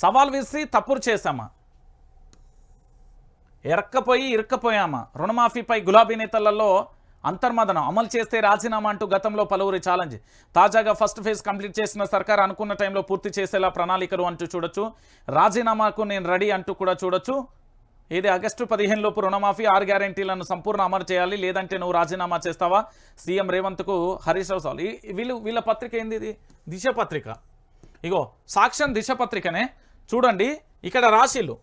సవాల్ విసిరి తప్పులు చేశామా? ఎరక్కపోయి ఇరక్కపోయామా? రుణమాఫీపై గులాబీ నేతలలో అంతర్మదనం అమలు చేస్తే రాజీనామా అంటూ గతంలో పలువురి ఛాలెంజ్ తాజాగా ఫస్ట్ ఫేజ్ కంప్లీట్ చేసిన సర్కార్ అనుకున్న టైంలో పూర్తి చేసేలా ప్రణాళికలు అంటూ చూడొచ్చు. రాజీనామాకు నేను రెడీ అంటూ కూడా చూడొచ్చు. ఇది ఆగస్టు పదిహేను లోపు రుణమాఫీ ఆరు గ్యారెంటీలను సంపూర్ణ అమలు చేయాలి లేదంటే నువ్వు రాజీనామా చేస్తావా? సీఎం రేవంత్కు హరీష్ రావు సవాల్. వీళ్ళు వీళ్ళ పత్రిక ఏంది ఇది? దిశ పత్రిక. ఇగో సాక్ష్యం దిశ పత్రికనే. చూడండి ఇక్కడ రాశిలు.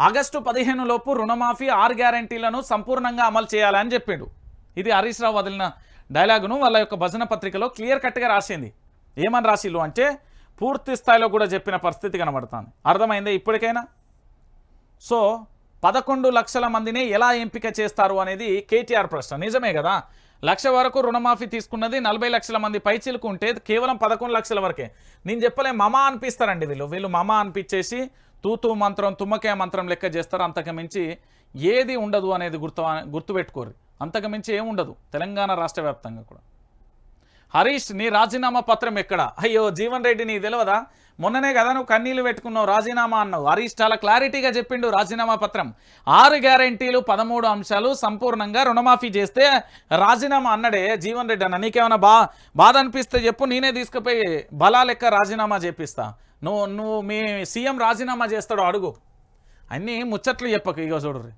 ఆగస్టు పదిహేను లోపు రుణమాఫీ ఆరు గ్యారంటీలను సంపూర్ణంగా అమలు చేయాలని చెప్పిండు. ఇది హరీష్ రావు వదిలిన డైలాగును వాళ్ళ యొక్క భజన పత్రికలో క్లియర్ కట్గా రాసింది. ఏమని రాసిల్లు అంటే పూర్తి స్థాయిలో కూడా చెప్పిన పరిస్థితి కనబడుతుంది. అర్థమైందే ఇప్పటికైనా? సో పదకొండు లక్షల మందిని ఎలా ఎంపిక చేస్తారు అనేది కేటీఆర్ ప్రశ్న. నిజమే కదా? లక్ష వరకు రుణమాఫీ తీసుకున్నది నలభై లక్షల మంది పైచీలకు ఉంటే కేవలం పదకొండు లక్షల వరకే. నేను చెప్పలే మమ అనిపిస్తారండి వీళ్ళు. వీళ్ళు మమ అనిపించేసి తూతూ మంత్రం తుమ్మకే మంత్రం లెక్క చేస్తారు. అంతకుమించి ఏది ఉండదు అనేది గుర్తు గుర్తుపెట్టుకోరు. అంతకుమించి మించి ఉండదు. తెలంగాణ రాష్ట్ర వ్యాప్తంగా కూడా. హరీష్ నీ రాజీనామా పత్రం ఎక్కడ? అయ్యో జీవన్ రెడ్డి నీ తెలియదా మొన్ననే కదా నువ్వు కన్నీళ్ళు పెట్టుకున్నావు రాజీనామా అన్నావు. హరీష్ చాలా క్లారిటీగా చెప్పిండు రాజీనామా పత్రం. ఆరు గ్యారెంటీలు పదమూడు అంశాలు సంపూర్ణంగా రుణమాఫీ చేస్తే రాజీనామా అన్నడే జీవన్ రెడ్డి అన్న. నీకేమైనా బా బాధ అనిపిస్తే చెప్పు నేనే తీసుకుపోయి బలా లెక్క రాజీనామా చేపిస్తా. నువ్వు నువ్వు మీ సీఎం రాజీనామా చేస్తాడు అడుగు. అన్నీ ముచ్చట్లు చెప్పకు ఇగో చూడరు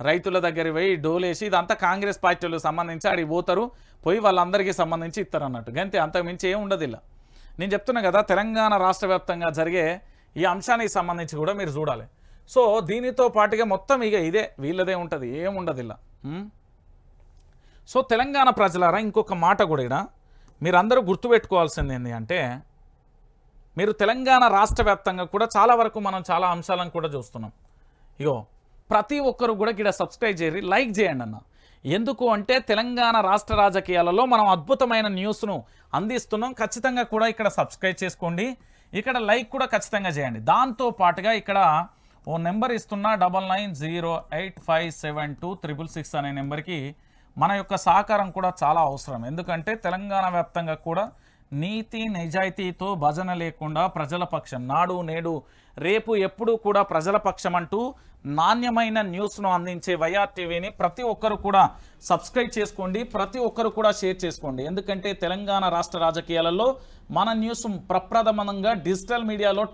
రైతుల దగ్గర పోయి డోలేసి ఇదంతా కాంగ్రెస్ పార్టీలకు సంబంధించి అడిగి పోతారు. పోయి వాళ్ళందరికీ సంబంధించి ఇస్తారు అన్నట్టు. గంతే అంతకుమించి ఏం ఉండదు ఇలా నేను చెప్తున్నా కదా తెలంగాణ రాష్ట్ర వ్యాప్తంగా జరిగే ఈ అంశానికి సంబంధించి కూడా మీరు చూడాలి. సో దీనితో పాటుగా మొత్తం ఇక ఇదే వీళ్ళదే ఉంటుంది ఏముండదు ఇలా. సో తెలంగాణ ప్రజలారా ఇంకొక మాట కూడా ఇక్కడ మీరందరూ గుర్తుపెట్టుకోవాల్సింది ఏంటి అంటే మీరు తెలంగాణ రాష్ట్ర వ్యాప్తంగా కూడా చాలా వరకు మనం చాలా అంశాలను కూడా చూస్తున్నాం. ఇగో ప్రతి ఒక్కరు కూడా ఇక్కడ సబ్స్క్రైబ్ చేయరు లైక్ చేయండి అన్న. ఎందుకు అంటే తెలంగాణ రాష్ట్ర రాజకీయాలలో మనం అద్భుతమైన న్యూస్ను అందిస్తున్నాం. ఖచ్చితంగా కూడా ఇక్కడ సబ్స్క్రైబ్ చేసుకోండి. ఇక్కడ లైక్ కూడా ఖచ్చితంగా చేయండి. దాంతో పాటుగా ఇక్కడ ఓ నెంబర్ ఇస్తున్నా double nine zero eight five seven two triple six అనే నెంబర్కి మన యొక్క సహకారం కూడా చాలా అవసరం. ఎందుకంటే తెలంగాణ వ్యాప్తంగా కూడా నీతి నిజాయితీతో భజన లేకుండా ప్రజల పక్షం. నాడు నేడు రేపు ఎప్పుడూ కూడా ప్రజల పక్షం అంటూ నాణ్యమైన న్యూస్ను అందించే వైఆర్ టీవీని ప్రతి ఒక్కరు కూడా సబ్స్క్రైబ్ చేసుకోండి ప్రతి ఒక్కరు కూడా షేర్ చేసుకోండి. ఎందుకంటే తెలంగాణ రాష్ట్ర రాజకీయాలలో మన న్యూస్ ప్రప్రథమంగా డిజిటల్ మీడియాలో